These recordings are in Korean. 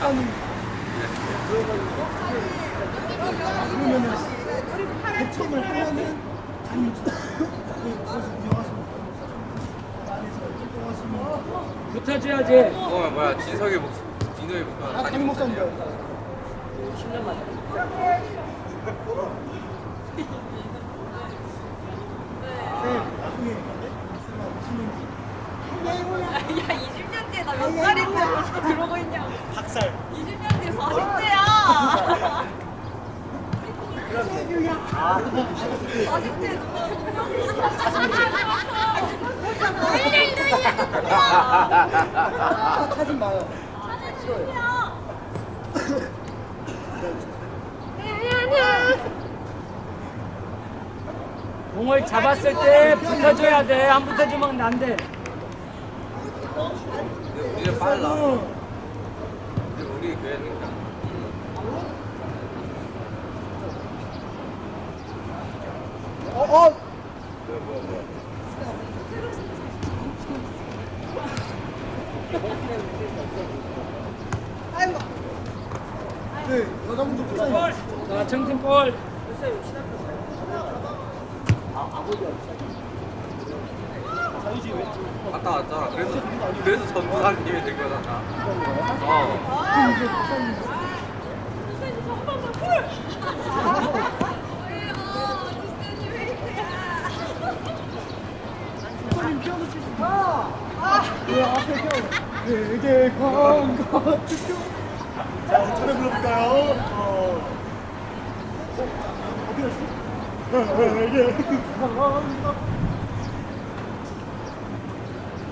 그러면은 하면은 붙어줘야지. 어 뭐야 진석이 목 진석이 목 아, 담임 목사님 10년 만에. 네, 나중에 야, 20년 뒤에 나 몇 살인데 벌써? 박 살 20년 뒤에 40대야. 40대 하지 마요 공을 잡았을 때 붙어줘야 돼. 안 붙어주면 안 돼. 우리는 빨라 우리 교회니까 어, 어. 뭐야 뭐야 뭐야? 네, 여자분들 목사님 자, 청팀볼. 갔다 왔잖아 그래서 그래서 전도사님이 된 거잖아 어 네, 피아노 되게 광고 특교 자, 차례 불러볼까요? 어, 어, 어디 갔어? 되게 광고 네. 네. 네. 아! 그럼 아무 새끼 있죠.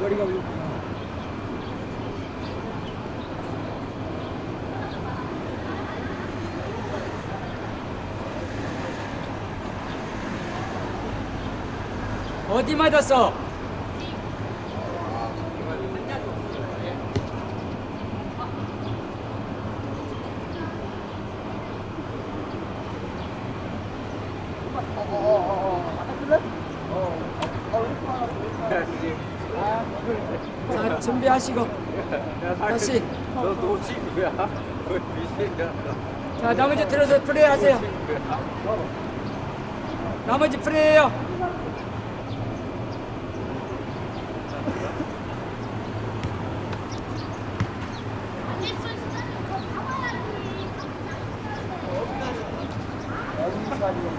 머리가 울렸구나. 어디 맞았어? 자, 준비하시고. 다시. 너너 친구야? 자, 나머지 들어서 플레이 하세요. 나머지 플레이해요.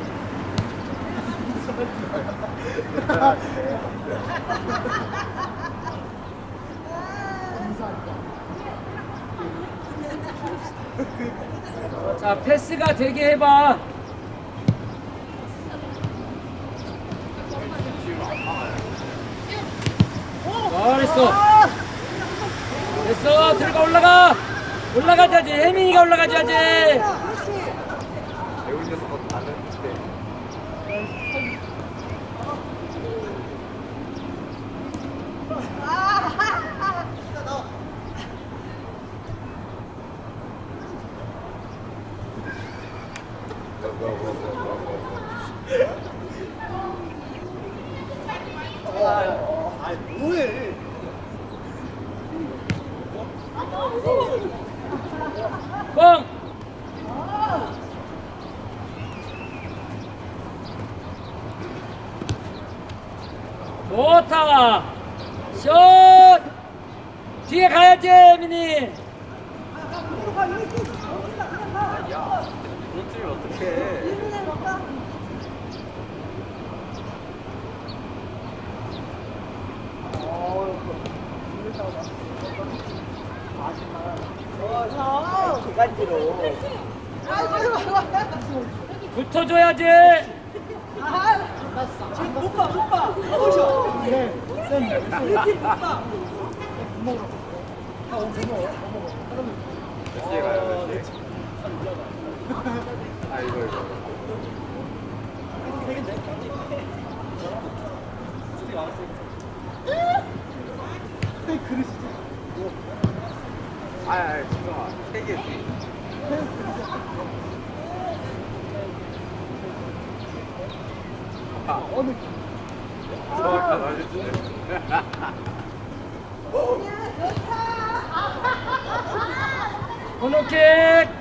자, 패스가 되게 해봐. 잘했어. 됐어, 들어가 올라가. 올라가줘야지. 혜민이가 올라가줘야지. 자, 슛! 뒤에 가야지, 미니! 그렇지면 어떡해. 붙어줘야지. 지금 못 봐, 못 봐. 아, 아, 아, 개지. 아, 어느 정확한. 번호킥.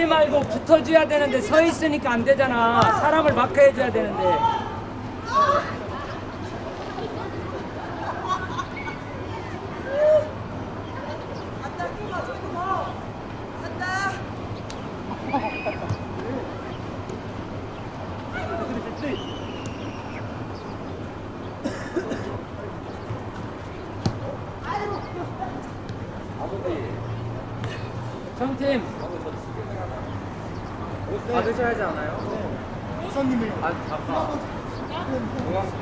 서 있지 말고 붙어줘야 되는데 서 있으니까 안 되잖아. 사람을 마크해줘야 되는데. 정팀 받으셔야 하지 않아요? 이사님을 아, 아까 공항 때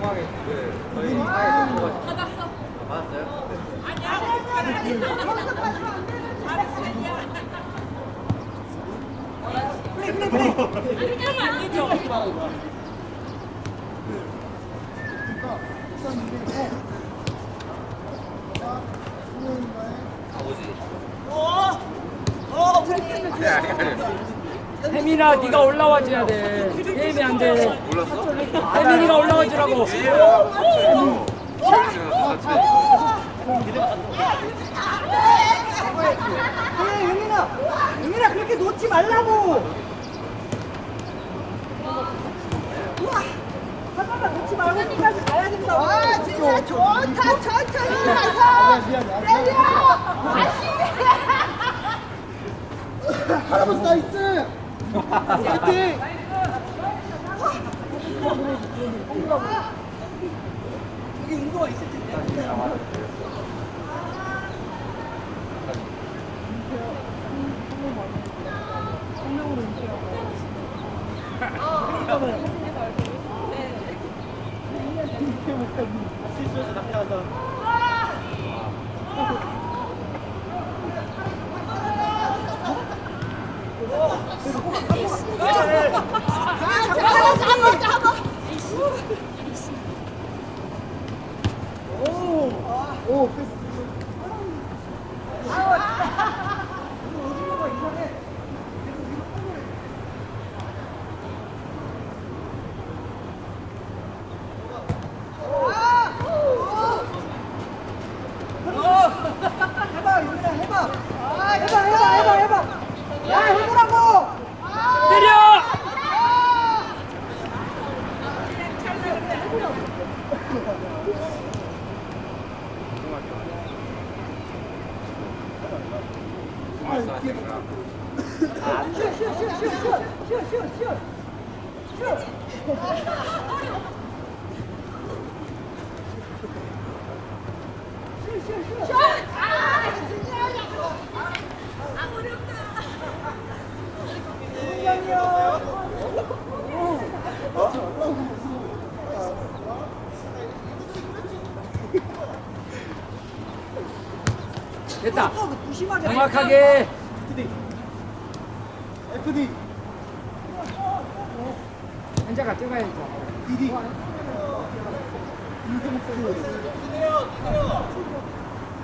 공항에 그 저희 차에 들고 받았어. 아, 받았어요? 네. 아니야. 플레이 플레이 플레이 그러면 안 되죠. 그러니까 이사님을 어. 자, 후원인가요? 아버지 혜민아 네가 올라와 줘야 돼 게임이 안돼? 혜민이가 올라와 주라고. 그래 영민아 영민아 그렇게 놓지 말라고 우와 잠깐만 놓지 말고 끝까지 가야 된다 와 진짜 좋다 천천히 가서 때려 할아버지 나이스! 파이팅! 여기 운동화 있을 텐데. 실수해서 낙하한다. 됐다. 무심하게. 정확하게. FD. 현자가 뛰어야죠. DD.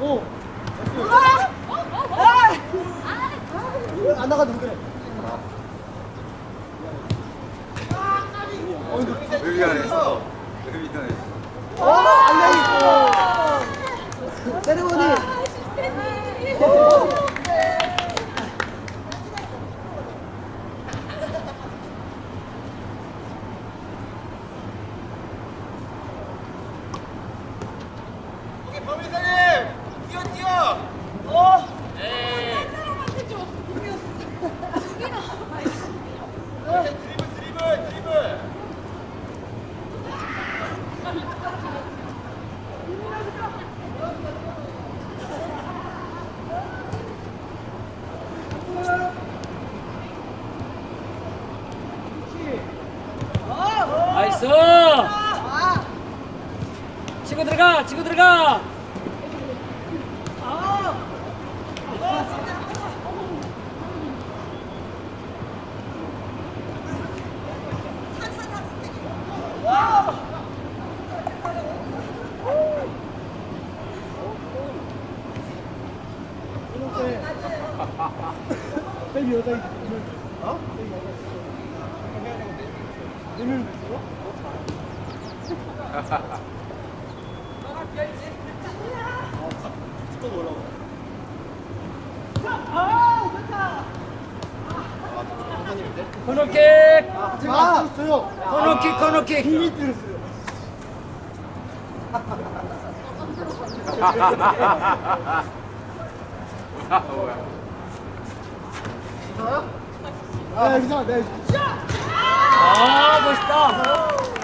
오. 안 나가도 그래. 의미 안 했어. 의미 안 했어. 어, 안녕히. 세레모니. 여기 범위사님 뛰어 뛰어 드리블 드리블 드리블 나이스. 치고 들어가, 치고 들어가. 백 여자 어? 어? 코너킥. 아, 저요. 코너킥, 코너킥. 힘이 들었어요. 아, 괜찮아. 네. 아, 멋있다.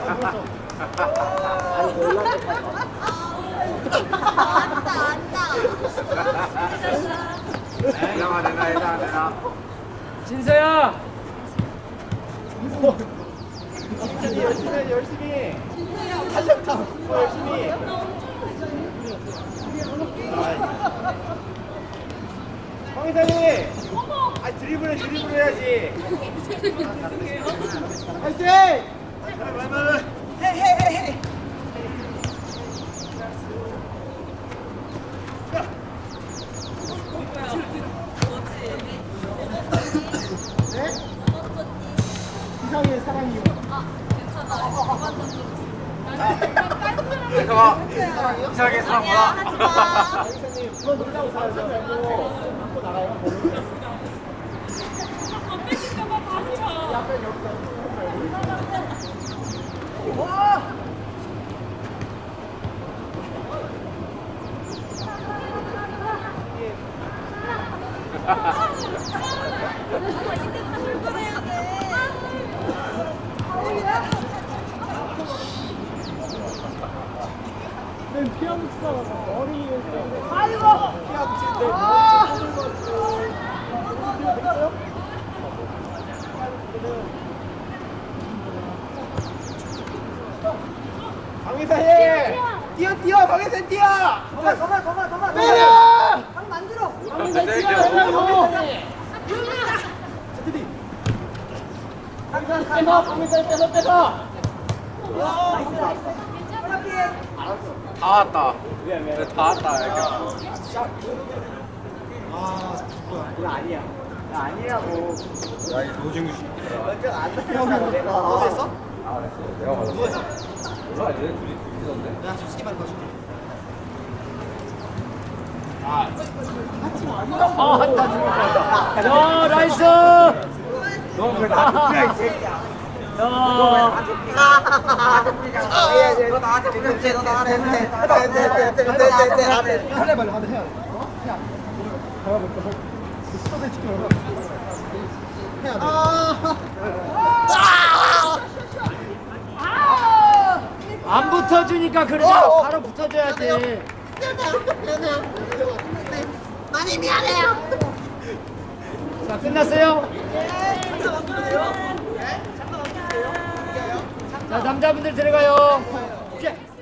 내가 내가 내가 내가. 진서야. 열심히, 열심히, 열심히. 탄력다. 열심히. 황희사님! 아, 드리블해, 드리블 해야지. 화이팅! 헤헤헤헤. 네? 이상의 사랑이요. 내가 이상하게 사랑보다. 황희사님, 그건 놀라고 살지 말고, 갖고 나가요. 맨 피아노 치다가 어린이였어요. 아이고. 피아노 칠때 아. 됐어요? 강의사님! 뛰어 뛰어 강의사님 뛰어! 더가 더가 더가 더가. 때려! 방 만들어. 강의사님 때려. 뛰어! 스티디! 강의사님 빼서 강의사님 빼서 빼서! 다 왔다. 네, 다 왔다. 이거 아니야. 나 아니라고. 야, 이 노진구 씨. 완전 안 나요. 내가. 너 됐어? 아, 그랬어. 내가 맞았어. 누워서. 몰라, 얘 둘이 둘이던데. 내가 솔직히 말해 봐줄게. 아, 다 죽을 야, 나이스. 너왜 나한테 이 새끼야. 안 붙어주니까 그러잖아. 어, 어. 바로 붙어줘야지. 많이 미안해요. 자, 끝났어요? 예, 자 남자분들 들어가요. 오케이.